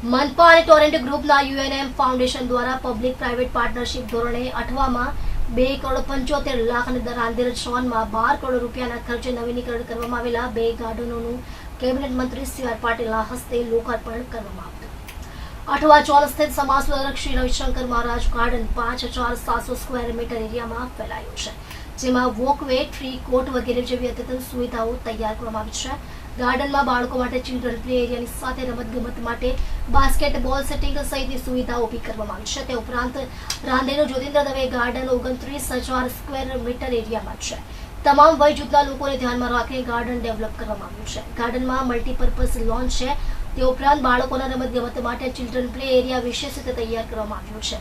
મનપા અને ટોરેન્ટ ગ્રુપના UNM foundation દ્વારા પબ્લિક પ્રાઇવેટ પાર્ટનરશિપ ધોરણે અઠવામાં બે કરોડ પંચોતેર લાખ અને રાંદેર છોનમાં બાર કરોડ રૂપિયાના ખર્ચે નવીનીકરણ કરવામાં આવેલા બે ગાર્ડનોનું કેબિનેટ મંત્રી સી આર પાટીલના હસ્તે લોકાર્પણ કરવામાં આવ્યું. અઠવા ચોલ સ્થિત સમાજ સુધારક શ્રી રવિશંકર મહારાજ ગાર્ડન પાંચ હજાર સાતસો સ્ક્વેર મીટર એરિયામાં ફેલાયું છે, જેમાં વોકવે, ટ્રી કોર્ટ વગેરે જેવી અદ્યતન સુવિધાઓ તૈયાર કરવામાં આવી છે. ગાર્ડનમાં બાળકો માટે ચિલ્ડ્રન પ્લે એરિયાની સાથે રમતગમત માટે બાસ્કેટબોલ સેટિંગ સહિતની સુવિધા ઊભી કરવામાં આવી છે. તે ઉપરાંત રાંદેનું જ્યોતિન્દ્ર દવે ગાર્ડન ઓગણત્રીસ હજાર સ્ક્વેર મીટર એરિયામાં છે. તમામ વય જૂથના લોકોને ધ્યાનમાં રાખીને ગાર્ડન ડેવલપ કરવામાં આવ્યું છે. ગાર્ડનમાં મલ્ટીપર્પઝ લોન છે. તે ઉપરાંત બાળકોના રમતગમત માટે ચિલ્ડ્રન પ્લે એરિયા વિશેષ રીતે તૈયાર કરવામાં આવ્યું છે.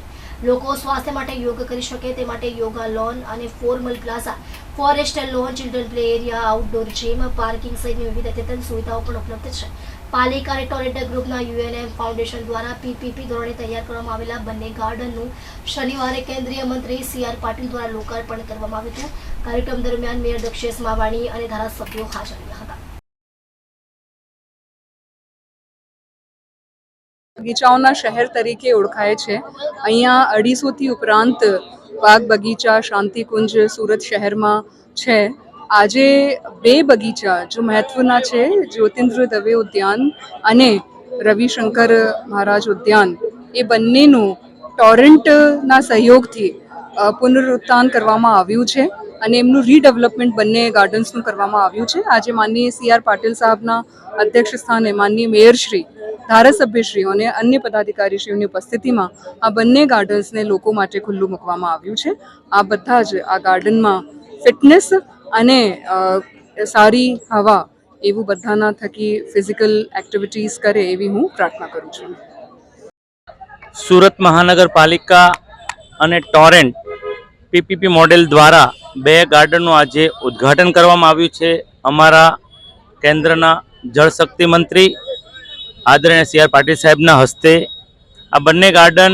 લોકો સ્વાસ્થ્ય માટે યોગ કરી શકે તે માટે યોગા લોન અને formal plaza forest lawn children play area outdoor gym parking સહિતની વિવિધ અદ્યતન સુવિધાઓ પણ ઉપલબ્ધ છે. પાલિકા અને ટોરેન્ટ ગ્રુપના યુએનએમ ફાઉન્ડેશન દ્વારા પીપીપી ધોરણે તૈયાર કરવામાં આવેલા બંને ગાર્ડનનું શનિવારે કેન્દ્રીય મંત્રી સી આર પાટીલ દ્વારા લોકાર્પણ કરવામાં આવ્યું હતું. કાર્યક્રમ દરમિયાન મેયર દક્ષેશ માવાણી અને ધારાસભ્યો હાજર રહ્યા બગીચાઓના શહેર તરીકે ઓળખાય છે. અહીંયા અઢીસોથી ઉપરાંત બાગ બગીચા, શાંતિકુંજ સુરત શહેરમાં છે. આજે બે બગીચા જો મહત્વના છે, જ્યોતિન્દ્ર દવે ઉદ્યાન અને રવિશંકર મહારાજ ઉદ્યાન. એ બંનેનું ટોરેન્ટના સહયોગથી પુનરુત્થાન કરવામાં આવ્યું છે અને એમનું રીડેવલપમેન્ટ બંને ગાર્ડન્સનું કરવામાં આવ્યું છે. આજે માનનીય સી આર પાટીલ સાહેબના અધ્યક્ષ સ્થાને માનનીય મેયરશ્રી ધારાસભ્યશ્રીઓ અને અન્ય પદાધિકારીશ્રીઓની ઉપસ્થિતિમાં આ બંને ગાર્ડન્સને લોકો માટે ખુલ્લું મૂકવામાં આવ્યું છે. આ બધા જ આ ગાર્ડનમાં ફિટનેસ અને સારી હવા એવું બધાના થકી ફિઝિકલ એક્ટિવિટીઝ કરે એવી હું પ્રાર્થના કરું છું. સુરત મહાનગરપાલિકા અને ટોરેન્ટ પીપીપી મોડેલ દ્વારા બે ગાર્ડનનું આજે ઉદ્ઘાટન કરવામાં આવ્યું છે. અમારા કેન્દ્રના જળશક્તિ મંત્રી આદરણીય સી આર પાટીલ સાહેબના હસ્તે આ બંને ગાર્ડન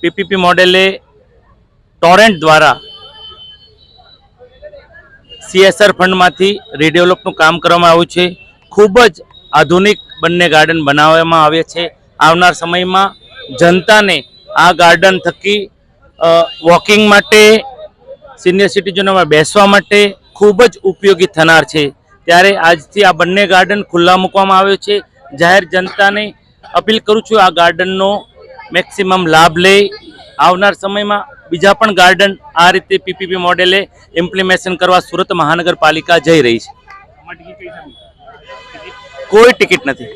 પીપીપી મોડેલે ટોરેન્ટ દ્વારા સીએસઆર ફંડમાંથી રીડેવલપનું કામ કરવામાં આવ્યું છે. ખૂબ જ આધુનિક બંને ગાર્ડન બનાવવામાં આવ્યા છે. આવનાર સમયમાં જનતાને આ ગાર્ડન થકી વોકિંગ માટે, સિનિયર સિટીઝનોમાં બેસવા માટે ખૂબ જ ઉપયોગી થનાર છે. ત્યારે આજથી આ બંને ગાર્ડન ખુલ્લા મૂકવામાં આવ્યો છે. જાહેર જનતાને અપીલ કરું છું આ ગાર્ડનનો મેક્સિમમ લાભ લે. આવનાર સમયમાં બીજા પણ ગાર્ડન આ રીતે પીપીપી મોડેલે ઇમ્પ્લિમેશન કરવા સુરત મહાનગરપાલિકા જઈ રહી છે. કોઈ ટિકિટ નથી.